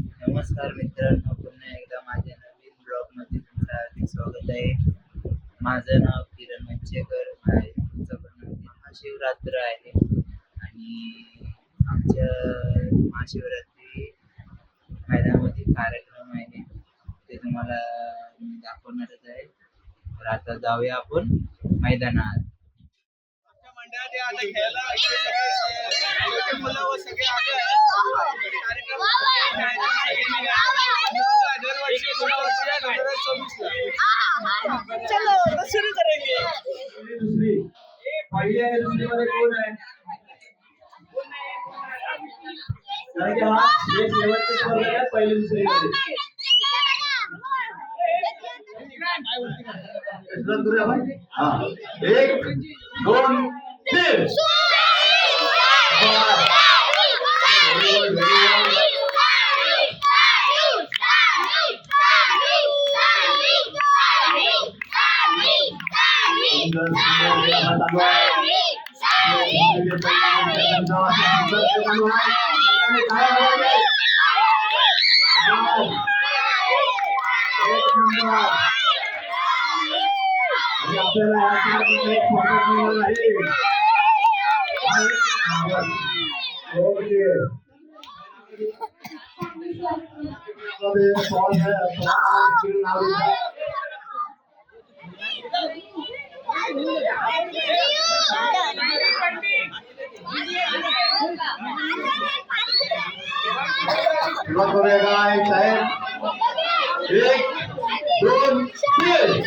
नमस्कार मित्रांनो पुन्हा एकदा माझ्या नवीन ब्लॉगमध्ये तुमचं हार्दिक स्वागत आहे. माझं नाव किरण मंचेकर आहे महाशिवरात्र आहे. आणि आमच्या महाशिवरात्री मैदानामध्ये कार्यक्रम आहे. ते तुम्हाला दाखवणारच आहे. तर आता जाऊया आपण मैदानात. मंडळात आता खेळायला सगळे मुलं व सगळे चलो तो करेंगे. दुसरी पहिली आणि दुसरी मध्ये कोण आहे कारण की हा शेवटची स्पर्धा आहे पहिली दुसरी मध्ये एक दोन तीन. 안녕하세 요. Look over there, guys. Eight, big, good, good.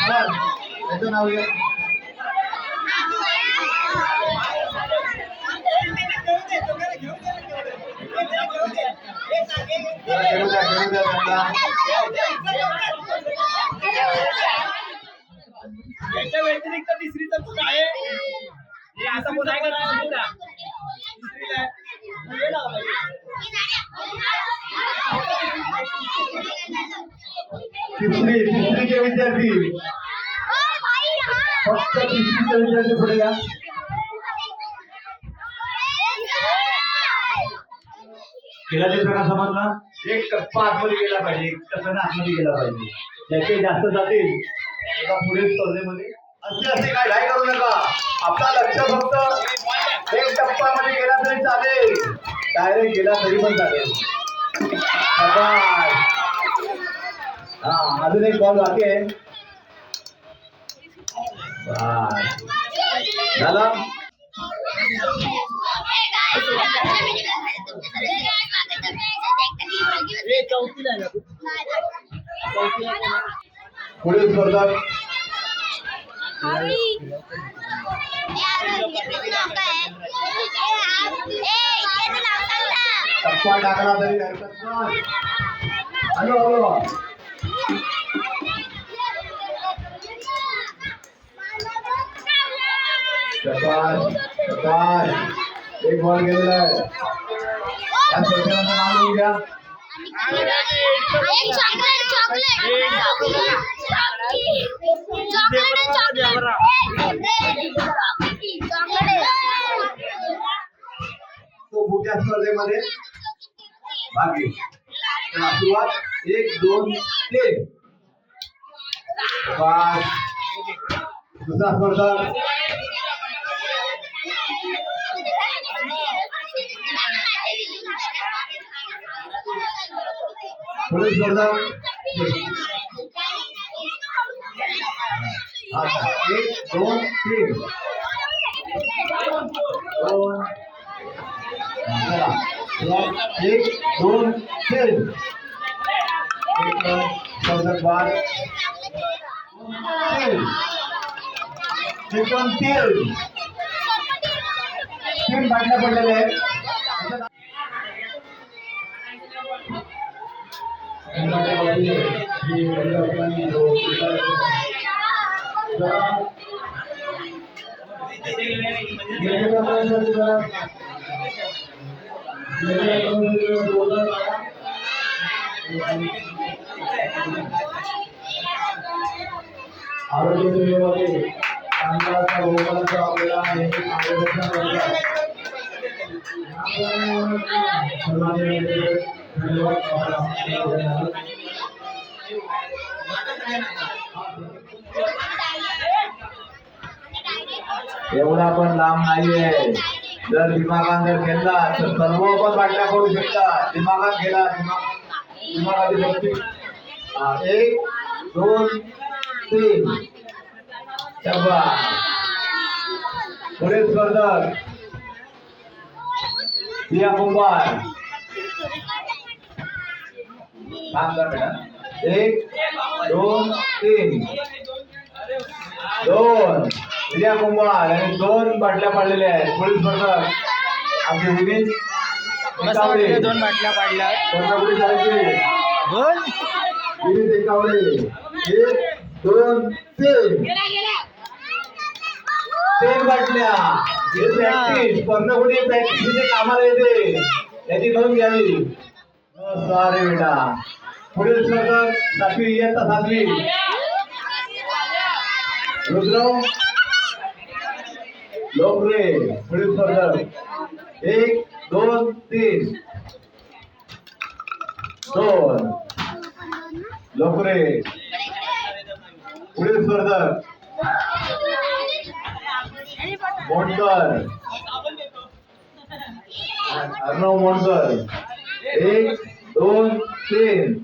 दोन. अरे वा, शाबास. शाबास. पुढचं खेळ असा दाखवत आहे. त्याच्या धावाचं जेवण आहे. धावाचं जेवण म्हणजे उत्कृष्ट लहान मुलांनी सोबत आलोय. ते लहान- आपल्याला दादा सांग. बरं. याचं नाव घ्या. जरा खेळू द्या, खेळू द्या त्यांना. याच्या व्यतिरिक्त तिसरी तर कुठं आहे हे असं कोण आहे का तिसरीला? तिसरीला आहे. मग हे लावा पाहिजे. तिसरी तिसरीचे विद्यार्थी. फक्त तिसरीचे विद्यार्थी पुढे या. खेळाचे प्रकार समजला? एक टप्पा आतमध्ये गेला पाहिजे एक टप्प्यानं आतमध्ये गेला पाहिजे. त्याचे जास्त जातील. एका पुढील स्पर्धेमध्ये. असे असे काय घाई करू नका. आपला लक्ष फक्त एक टप्प्यामध्ये गेला तरी चालेल. डायरेक्ट गेला तरी पण चालेल. हा अजून एक बॉल बाकी आहे झाला हे चौथीला आहे ना. पुढील स्पर्धा टप्पा टाकला तरी हरकत नाही हॅलो हॅलो शाबाश एक दोन तीन। पाच दुसरा स्पर्धक पुढील जोरदार. एक दोन तीन. दोन. एक दोन तीन. एक चौदक बाद त्रिकोण तीन. तीन बाटल्या पडलेल्या आहेत. आरोग्य सेवेमध्ये चांगला गोपालाचा आपल्याला नेहमी मार्गदर्शन करतात. सर्वांनी धन्यवाद एवढा पण लांब नाहीये. जर दिमागात जर खेळला तर सर्व पण बाटल्या करू शकता दिमागात गेला दिमागात एक दोन तीन. शाबास. पुढे स्पर्धक दिया कुंभार. थांब बेटा. एक दोन तीन. दोन. रिया कुंभार आणि दोन बाटल्या पाडलेल्या आहेत. पुढील स्पर्धक आमचे विनीत एकावडे. दोन बाटल्या पाडल्या. कोल्हापुरी करायचे दोन. विनीत एकावडे. एक दोन तीन. तीन बाटल्या. हे प्रॅक्टिस कामाला येते. याची नोंद घ्यावी. सॉरी बेटा. पुढील स्पर्धक सातवी इयत्ता सातवी रुद्र लोकरे पुढील स्पर्धक एक दोन तीन. दोन. लोकरे. पुढील स्पर्धक मोंडकर. अर्णव मोंडकर. एक दोन तीन.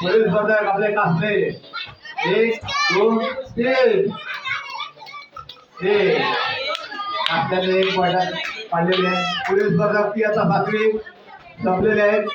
पुढील स्पर्धक आपले कासले एक दोन तीन. एक. कासल्याने एक पॉईंट पाडलेले आहेत पुढील स्पर्धक ती आता सातवी संपलेले आहेत.